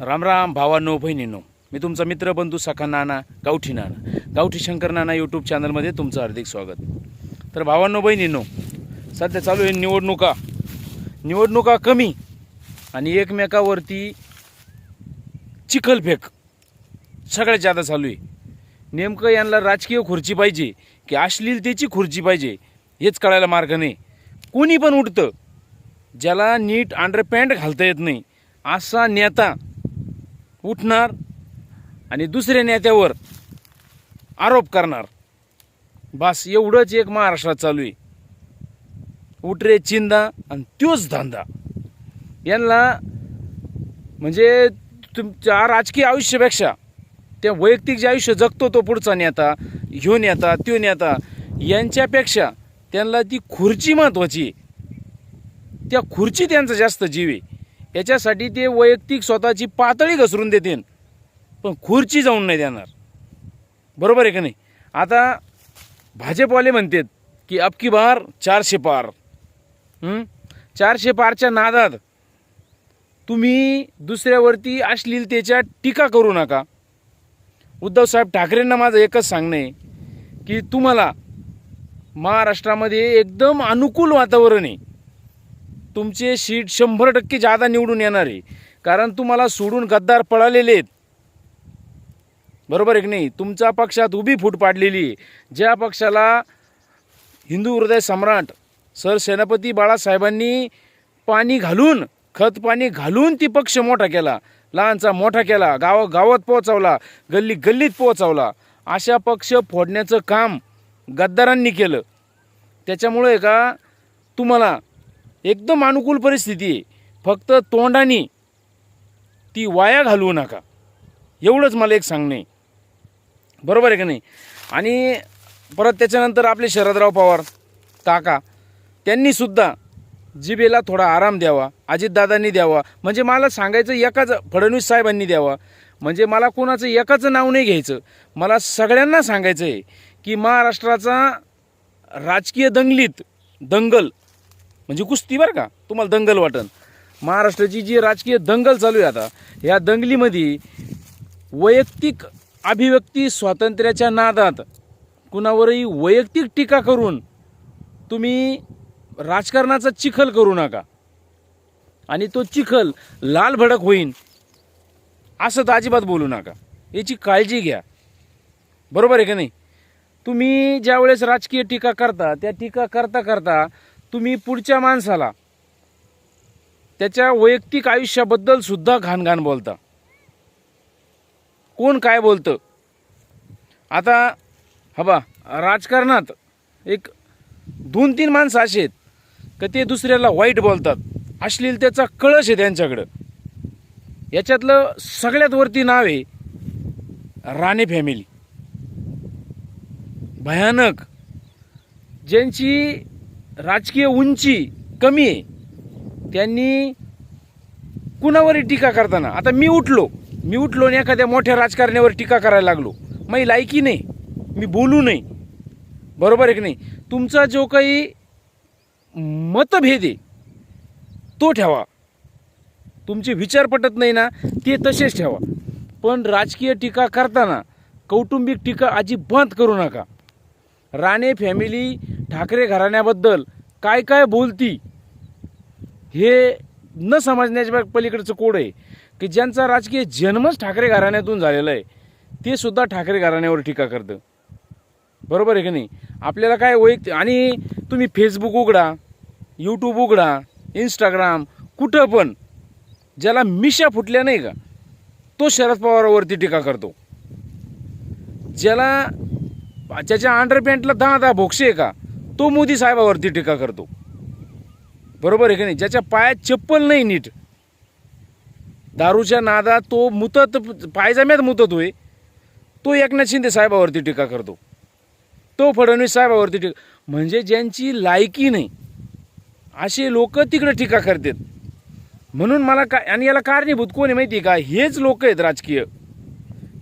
राम राम भावानो बहिणीनो. मी तुमचा मित्र बंधू सखा नाना गावठी नाना. गावठी शंकर नाना यूट्यूब चॅनलमध्ये तुमचं हार्दिक स्वागत. तर भावांनो बहिणीनो सध्या चालू आहे निवडणुका. निवडणुका कमी आणि एकमेकावरती चिखलफेक सगळ्यात जादा चालू आहे. नेमकं यांना राजकीय खुर्ची पाहिजे की अश्लीलतेची खुर्ची पाहिजे हेच कळायला मार्ग नाही. कोणी पण उठतं ज्याला नीट अंडरपॅन्ट घालता येत नाही असा नेता उठणार आणि दुसऱ्या नेत्यावर आरोप करणार. बस एवढंच एक महाराष्ट्रात चालू आहे. उठरे चिंदा आणि तोच धंदा. यांना म्हणजे तुमच्या राजकीय आयुष्यापेक्षा त्या वैयक्तिक जे आयुष्य जगतो तो पुढचा नेता ह्यो नेता त्यो नेता यांच्यापेक्षा त्यांना ती खुर्ची महत्त्वाची आहे. त्या खुर्ची त्यांचा जास्त जीव आहे. याच्यासाठी ते वैयक्तिक स्वतःची पातळी घसरून देतील. पण खुर्ची जाऊन नाही देणार. बरोबर आहे का नाही? आता भाजपवाले म्हणतात की अबकी बार चारशे पार. चारशे पारच्या नादात तुम्ही दुसऱ्यावरती अश्लीलतेच्या टीका करू नका. उद्धवसाहेब ठाकरेंना माझं एकच सांगणं आहे की तुम्हाला महाराष्ट्रामध्ये एकदम अनुकूल वातावरण आहे. तुमचे सीट शंभर टक्के जादा निवडून येणार आहे. कारण तुम्हाला सोडून गद्दार पळालेले आहेत. बरोबर आहे की नाही? तुमच्या पक्षात उभी फूट पाडलेली आहे. ज्या पक्षाला हिंदू हृदय सम्राट सर सेनापती बाळासाहेबांनी पाणी घालून खत पाणी घालून ती पक्ष मोठा केला. लहानचा मोठा केला. गाव गावात पोहोचवला. गल्ली गल्लीत पोहोचवला. अशा पक्ष फोडण्याचं काम गद्दारांनी केलं. त्याच्यामुळे का तुम्हाला एकदम अनुकूल परिस्थिती आहे. फक्त तोंडाने ती वाया घालवू नका. एवढंच मला एक सांगणं आहे. बरोबर आहे का नाही? आणि परत त्याच्यानंतर आपले शरदराव पवार काका त्यांनीसुद्धा जिबेला थोडा आराम द्यावा अजितदादांनी द्यावा. म्हणजे मला सांगायचं एकाच फडणवीस साहेबांनी द्यावा. म्हणजे मला कोणाचं एकाचं नाव नाही घ्यायचं. मला सगळ्यांना सांगायचं आहे की महाराष्ट्राचा राजकीय दंगलीत दंगल म्हणजे कुस्ती बरं का. तुम्हाला दंगल वाटन महाराष्ट्राची जी राजकीय दंगल चालू आहे आता या दंगलीमध्ये वैयक्तिक अभिव्यक्ती स्वातंत्र्याच्या नादात कुणावरही वैयक्तिक टीका करून तुम्ही राजकारणाचा चिखल करू नका. आणि तो चिखल लाल भडक होईन असं तर अजिबात बोलू नका. याची काळजी घ्या. बरोबर आहे का नाही? तुम्ही ज्यावेळेस राजकीय टीका करता त्या टीका करता करता तुम्ही पुढच्या माणसाला त्याच्या वैयक्तिक आयुष्याबद्दल सुद्धा घाण घाण बोलता. कोण काय बोलतं? आता हबा राजकारणात एक दोन तीन माणसं असे आहेत का ते दुसऱ्याला वाईट बोलतात. अश्लीलतेचा कळश आहे त्यांच्याकडं. याच्यातलं सगळ्यात वरती नाव आहे राणे फॅमिली भयानक. ज्यांची राजकीय उंची कमी आहे. त्यांनी कुणावरही टीका करताना आता मी उठलो मी उठलो आणि एखाद्या मोठ्या राजकारण्यावर टीका करायला लागलो. मी लायकी नाही? मी बोलू नाही बरोबर आहे की नाही? तुमचा जो काही मतभेद आहे तो ठेवा. तुमचे विचार पटत नाही ना ते तसेच ठेवा. पण राजकीय टीका करताना कौटुंबिक टीका अजिबात करू नका. राणे फॅमिली ठाकरे घराण्याबद्दल काय काय बोलती हे न समजण्याच्या पलीकडचं कोड आहे की ज्यांचा राजकीय जन्मच ठाकरे घराण्यातून झालेला आहे ते सुद्धा ठाकरे घराण्यावर टीका करतं. बरोबर आहे की नाही? आपल्याला काय वैयक्तिक आणि तुम्ही फेसबुक उघडा यूट्यूब उघडा इंस्टाग्राम कुठं पण ज्याला मिशा फुटल्या नाही का तो शरद पवारावरती टीका करतो. ज्याला ज्याच्या अंडरपॅन्टला दहा दहा भोक्षे आहे का तो मोदी साहेबावरती टीका करतो. बरोबर आहे की नाही? ज्याच्या पायात चप्पल नाही नीट. दारूच्या नादात तो मुतत पायजाम्यात मुतत होय तो एकनाथ शिंदे साहेबावरती टीका करतो. तो फडणवीस साहेबावरती टीका म्हणजे ज्यांची लायकी नाही असे लोक तिकडे टीका करतात. म्हणून मला काय आणि याला कारणीभूत कोण आहे माहिती आहे का? हेच लोक आहेत राजकीय.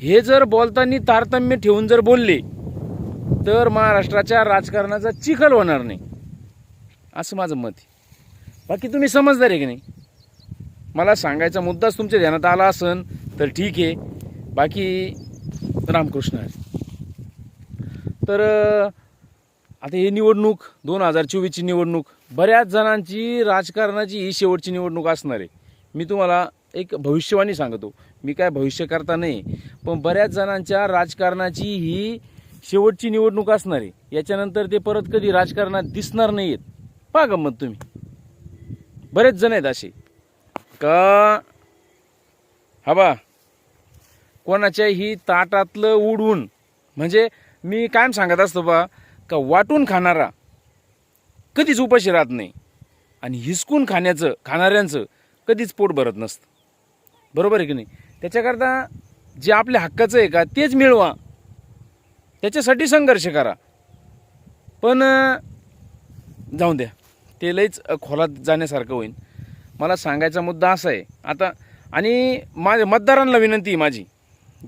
हे जर बोलताना तारतम्य ठेवून जर बोलले तर महाराष्ट्राच्या राजकारणाचा चिखल होणार नाही. असं माझं मत आहे. बाकी तुम्ही समजदार आहे की नाही? मला सांगायचा मुद्दाच तुमच्या ध्यानात आला असन तर ठीक आहे. बाकी रामकृष्ण आहे. तर आता ही निवडणूक दोन हजार चोवीसची निवडणूक बऱ्याच जणांची राजकारणाची ही शेवटची निवडणूक असणार आहे. मी तुम्हाला एक भविष्यवाणी सांगतो. मी काय भविष्य करता नाही पण बऱ्याच जणांच्या राजकारणाची ही शेवटची निवडणूक असणार आहे याच्यानंतर ते परत कधी राजकारणात दिसणार नाही आहेत पहा गंमत तुम्ही. बरेच जण आहेत असे. का? हा बा. कोणाच्याही ताटातलं उडवून म्हणजे मी कायम सांगत असतो बा का वाटून खाणारा कधीच उपाशी राहत नाही. आणि हिसकून खाण्याचं खाणाऱ्यांचं कधीच पोट भरत नसतं. बरोबर आहे की नाही? त्याच्याकरता जे आपल्या हक्काचं आहे का तेच मिळवा. त्याच्यासाठी संघर्ष करा. पण जाऊन द्या. ते लईच खोलात जाण्यासारखं होईल मला सांगायचा मुद्दा असा आहे आता आणि माझ्या मतदारांना विनंती आहे माझी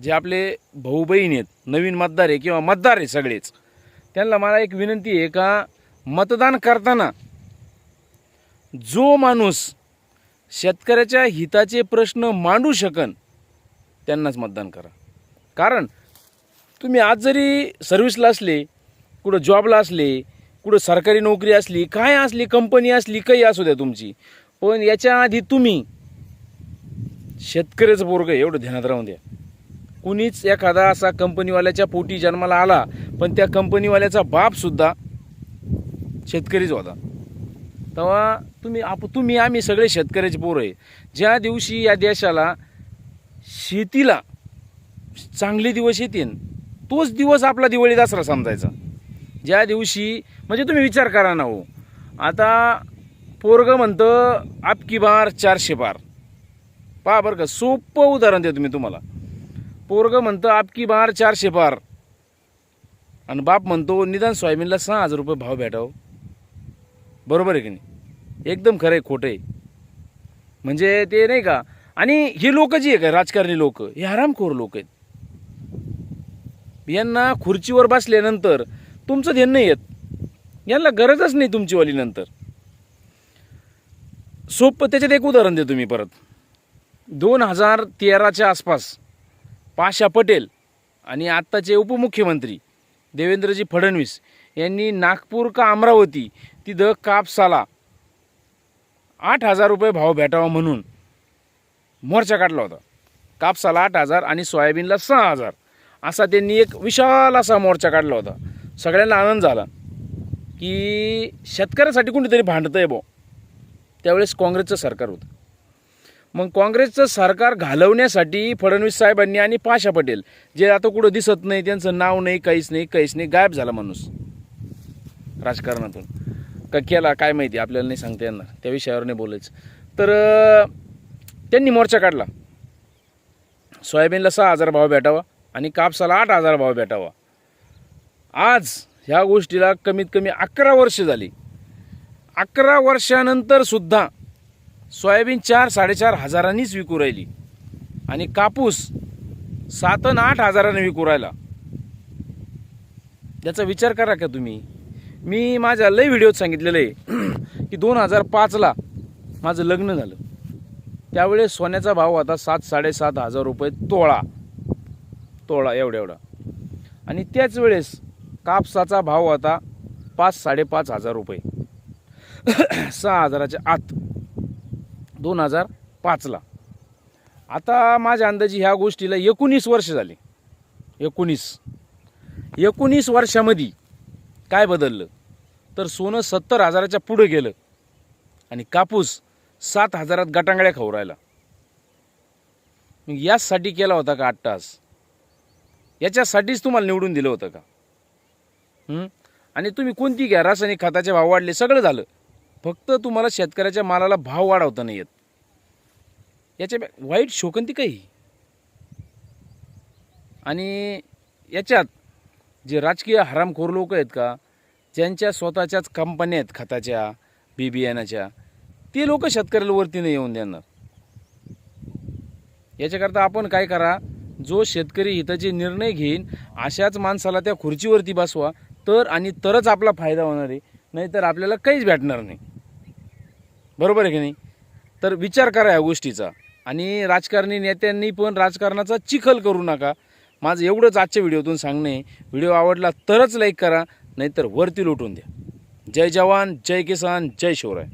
जे आपले भाऊ बहीण आहेत नवीन मतदार आहे किंवा मतदार आहे सगळेच त्यांना मला एक विनंती आहे का मतदान करताना जो माणूस शेतकऱ्याच्या हिताचे प्रश्न मांडू शकन त्यांनाच मतदान करा. कारण तुम्ही आज जरी सर्व्हिसला असले कुठं जॉबला असले कुठं सरकारी नोकरी असली काय असली कंपनी असली काही असू द्या तुमची. पण याच्या आधी तुम्ही शेतकऱ्याचं पोरग आहे, एवढं ध्यानात राहून द्या. कुणीच एखादा असा कंपनीवाल्याच्या पोटी जन्माला आला पण त्या कंपनीवाल्याचा बापसुद्धा शेतकरीच होता. तेव्हा तुम्ही आप तुम्ही आम्ही सगळे शेतकऱ्याचे पोरं आहे. ज्या दिवशी या देशाला शेतीला चांगले दिवस येतील तोच दिवस आपला दिवाळी दसरा समजायचा. ज्या दिवशी म्हणजे तुम्ही विचार करा ना हो. आता पोरग म्हणतं आपकी बार चारशे बार. पहा बरं का सोपं उदाहरण देतो मी तुम्हाला. पोरग म्हणतं आपकी बार चारशे बार. आणि बाप म्हणतो निदान सोयाबीनला सहा हजार रुपये भाव भेटावं. बरोबर आहे की नाही? एकदम खरं आहे खोटं आहे. म्हणजे ते नाही का? आणि हे लोक जी आहे का राजकारणी लोक हे हरामखोर लोक आहेत. यांना खुर्चीवर बसल्यानंतर तुमचं ध्यान नाही येत. यांना गरजच नाही तुमचीवाली नंतर सोपं त्याच्यात एक उदाहरण देतो मी परत. दोन हजार तेराच्या आसपास पाशा पटेल आणि आत्ताचे उपमुख्यमंत्री देवेंद्रजी फडणवीस यांनी नागपूर का अमरावती तिथं कापसाला आठ हजार रुपये भाव भेटावा म्हणून मोर्चा काढला होता. कापसाला आठ हजार आणि सोयाबीनला सहा हजार. असा त्यांनी एक विशाल असा मोर्चा काढला होता. सगळ्यांना आनंद झाला की शेतकऱ्यासाठी कोणीतरी आहे बो. त्यावेळेस काँग्रेसचं सरकार होतं. मग काँग्रेसचं सरकार घालवण्यासाठी फडणवीस साहेबांनी आणि पाशा पटेल जे आता कुठं दिसत नाही त्यांचं नाव नाही काहीच नाही काहीच नाही गायब झाला माणूस. राजकारणातून. का केला काय माहिती आपल्याला नाही सांगता येणार. त्या विषयावर नाही बोलायचं. तर त्यांनी मोर्चा काढला. सोयाबीनला सहा हजार भाव भेटावा. आणि कापसाला आठ हजार भाव भेटावा. आज ह्या गोष्टीला कमीत कमी अकरा वर्ष झाली. अकरा वर्षानंतर सुद्धा सोयाबीन चार साडेचार हजारांनीच विकू राहिली. आणि कापूस सात आणि आठ हजाराने विकू राहिला. याचा विचार करा का तुम्ही? मी माझ्या लय व्हिडिओत सांगितलेलं आहे की दोन हजार पाचला माझं लग्न झालं. त्यावेळेस सोन्याचा भाव आता सात साडेसात हजार रुपये तोळा. तोळा एवढा एवढा. आणि त्याच वेळेस कापसाचा भाव होता पाच साडेपाच हजार रुपये. सहा हजाराच्या आत. दोन हजार पाचला. आता माझ्या अंदाजी ह्या गोष्टीला एकोणीस वर्ष झाले. एकोणीस. एकोणीस वर्षामध्ये काय बदललं? तर सोनं सत्तर हजाराच्या पुढे गेलं आणि कापूस सात हजारात गटांगड्या खाऊ राहिला. मग याचसाठी केला होता का आठ तास? याच्यासाठीच तुम्हाला निवडून दिलं होतं का? आणि तुम्ही कोणती घ्या? रासायनिक खताचे भाव वाढले सगळं झालं. फक्त तुम्हाला शेतकऱ्याच्या मालाला भाव वाढवता नाही येत. याच्या वाईट शोकंती काही? आणि याच्यात जे राजकीय हरामखोर लोक आहेत का ज्यांच्या स्वतःच्याच कंपन्या आहेत खताच्या बी बियाण्याच्या ते लोक शेतकऱ्याला वरती नाही येऊन देणार. याच्याकरता आपण काय करा जो शेतकरी हिताचे निर्णय घेईन अशाच माणसाला त्या खुर्चीवरती बसवा तर आणि तरच आपला फायदा होणार आहे. नाहीतर आपल्याला काहीच भेटणार नाही. बरोबर आहे की नाही? तर विचार करा या गोष्टीचा. आणि राजकारणी नेत्यांनी पण राजकारणाचा चिखल करू नका. माझं एवढंच आजच्या व्हिडिओतून सांगणे व्हिडिओ आवडला तरच लाईक करा नाहीतर वरती लुटून द्या. जय जवान जय किसान जय शिवराय.